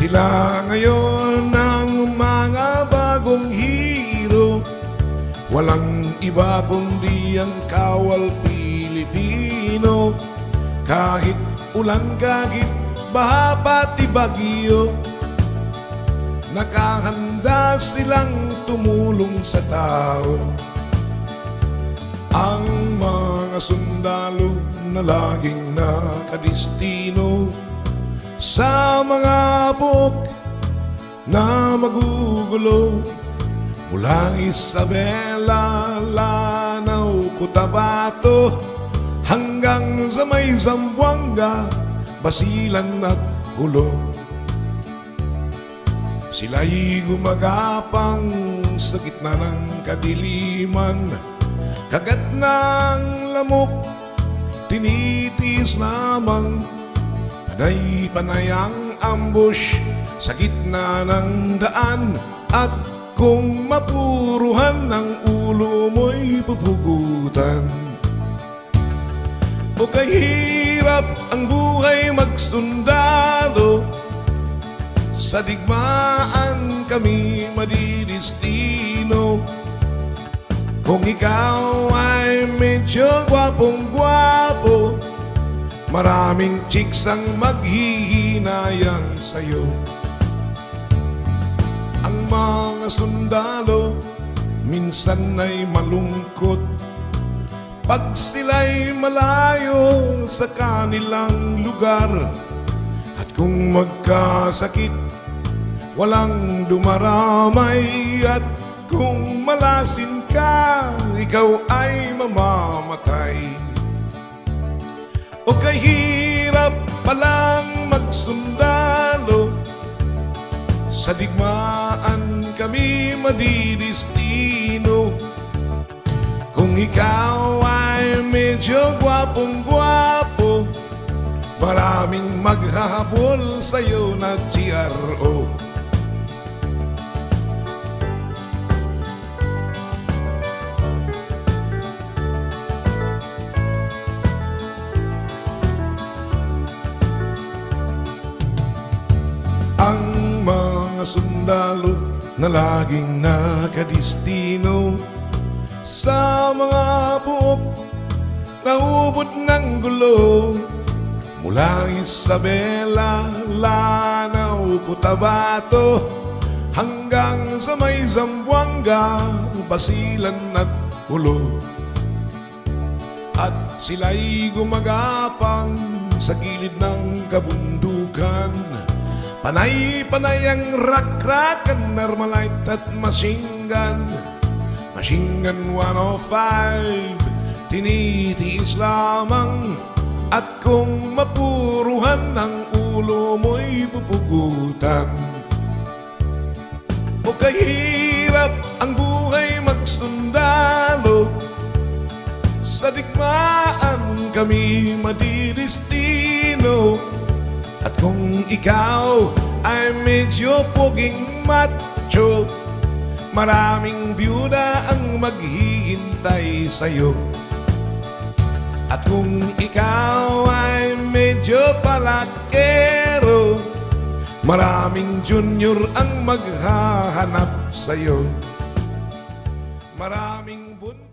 Sila ngayon ang mga bagong hero. Walang iba kundi ang kawal Pilipino. Kahit ulan, kahit baha pati bagyo Nakahanda silang tumulong sa tao. Ang mga sundalo na laging nakadistino Sa mga buk na magugulo. Mula Isabela, Lanao, Cotabato Hanggang sa may Zamboanga, Basilan at Hulo. Sila'y gumagapang sa gitna ng kadiliman. Kagat ng lamok, tinitiis lamang Panay panayang ambush sa gitna ng daan. At kung mapuruhan ng ulo mo'y pupugutan. O kahirap ang buhay magsundalo Sa digmaan kami madidistino. Kung ikaw ay medyo gwapong-gwapo Maraming chicks ang maghihinayang sa'yo. Ang mga sundalo minsan ay malungkot. Pag sila'y malayo sa kanilang lugar At kung magkasakit, walang dumaramay. At kung malasin ka, ikaw ay mamamatay o kahirap palang magsundalo. Sa digmaan kami madidistino. Kung ikaw ay medyo gwapong-gwapo Maraming maghahabol sa'yo na GRO mga sundalo na laging nakadistino. Sa mga buok na ubot ng gulo. Mula Isabela, Lanao, Cotabato Hanggang sa may Zamboanga, Basilan at Hulo At sila'y gumagapang sa gilid ng kabundukan Panay-panay ang rak-rakan, Armalite at machine gun Machine gun 105, tinitiis lamang. At kung mapuruhan ng ulo mo'y pupugutan. O kahirap ang buhay magsundalo. Sa digmaan kami madidistino At kung ikaw ay medyo poging macho Maraming byuda ang maghihintay sa'yo. At kung ikaw ay medyo palakero Maraming junior ang maghahanap sa'yo. Maraming buntis